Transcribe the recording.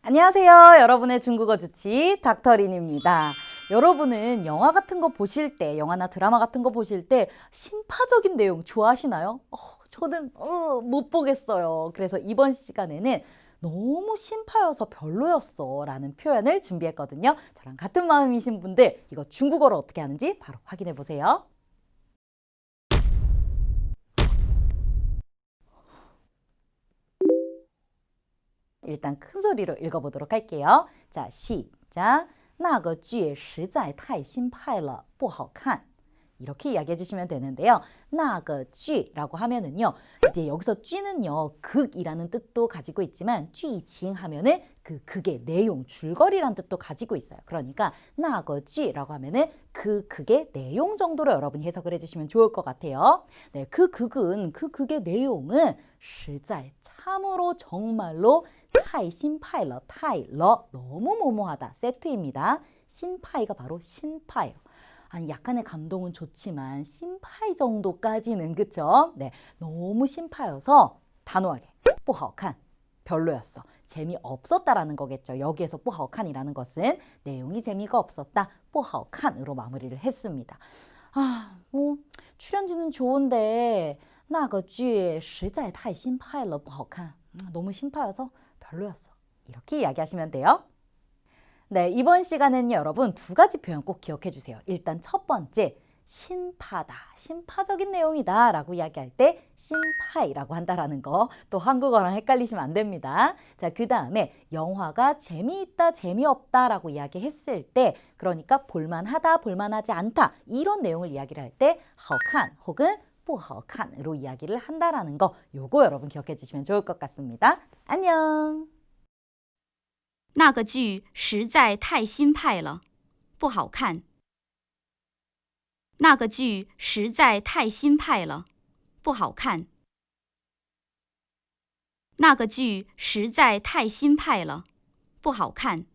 안녕하세요. 여러분의 중국어 주치 닥터린입니다. 여러분은 영화 같은 거 보실 때, 영화나 드라마 같은 거 보실 때 신파적인 내용 좋아하시나요? 어, 저는 어, 못 보겠어요. 그래서 이번 시간에는 너무 신파여서 별로였어 라는 표현을 준비했거든요. 저랑 같은 마음이신 분들 이거 중국어로 어떻게 하는지 바로 확인해 보세요. 일단 큰 소리로 읽어보도록 할게요. 자, 시작. 那个剧实在太新派了,不好看. 이렇게 이야기해 주시면 되는데요. 나그 쥐라고 하면은요. 이제 여기서 쥐는요. 극이라는 뜻도 가지고 있지만 쥐징 하면은 그 극의 내용, 줄거리란 뜻도 가지고 있어요. 그러니까 나그 쥐라고 하면은 그 극의 내용 정도로 여러분이 해석을 해 주시면 좋을 것 같아요. 네, 그 극은 그 극의 내용은 实在 참으로 정말로 타이 신파일러 타일러 너무 모모하다 세트입니다. 신파이가 바로 신파예요. 아니 약간의 감동은 좋지만 신파이 정도까지는 그쵸? 네, 너무 신파여서 단호하게 不好看 별로였어. 재미없었다라는 거겠죠. 여기에서 不好看이라는 것은 내용이 재미가 없었다. 不好看으로 마무리를 했습니다. 아, 뭐 출연진은 좋은데 那个剧实在太新派了不好看. 음, 너무 신파여서 별로였어. 이렇게 이야기하시면 돼요. 네, 이번 시간은 여러분 두 가지 표현 꼭 기억해 주세요. 일단 첫 번째, 신파다, 신파적인 내용이다 라고 이야기할 때 신파이라고 한다라는 거 또 한국어랑 헷갈리시면 안 됩니다. 자, 그 다음에 영화가 재미있다, 재미없다 라고 이야기했을 때 그러니까 볼만하다, 볼만하지 않다 이런 내용을 이야기를 할 때 허칸 혹은 不好看으로 이야기를 한다라는 거 요거 여러분 기억해 주시면 좋을 것 같습니다. 안녕. 那个剧实在太新派了，不好看。那个剧实在太新派了，不好看。那个剧实在太新派了，不好看。